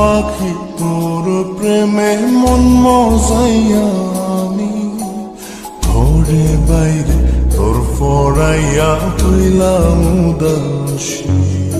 পাখি তোর প্রেমে মন আমি। ঘরে বাইরে তোর ফড়াইয়া তুইলাম উদাসী।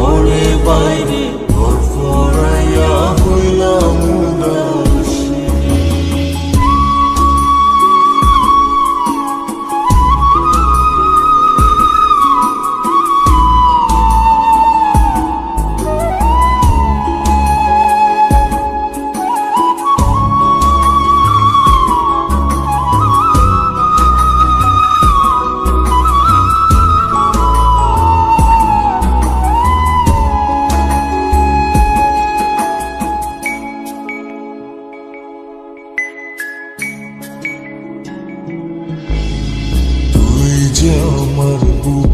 ঘরে বাইরে ঘর ফরাইয়া হইলাম।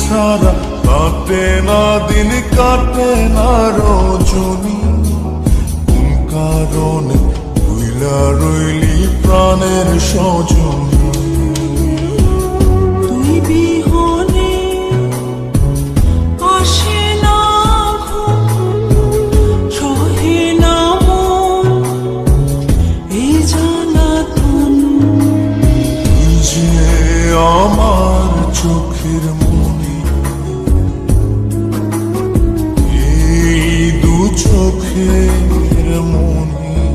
ছাড়া কাটে না দিন কাটে না রজনী। কোন কারণে ভুইলা রইলি প্রাণের সজনী? তুই বিহনে يرموني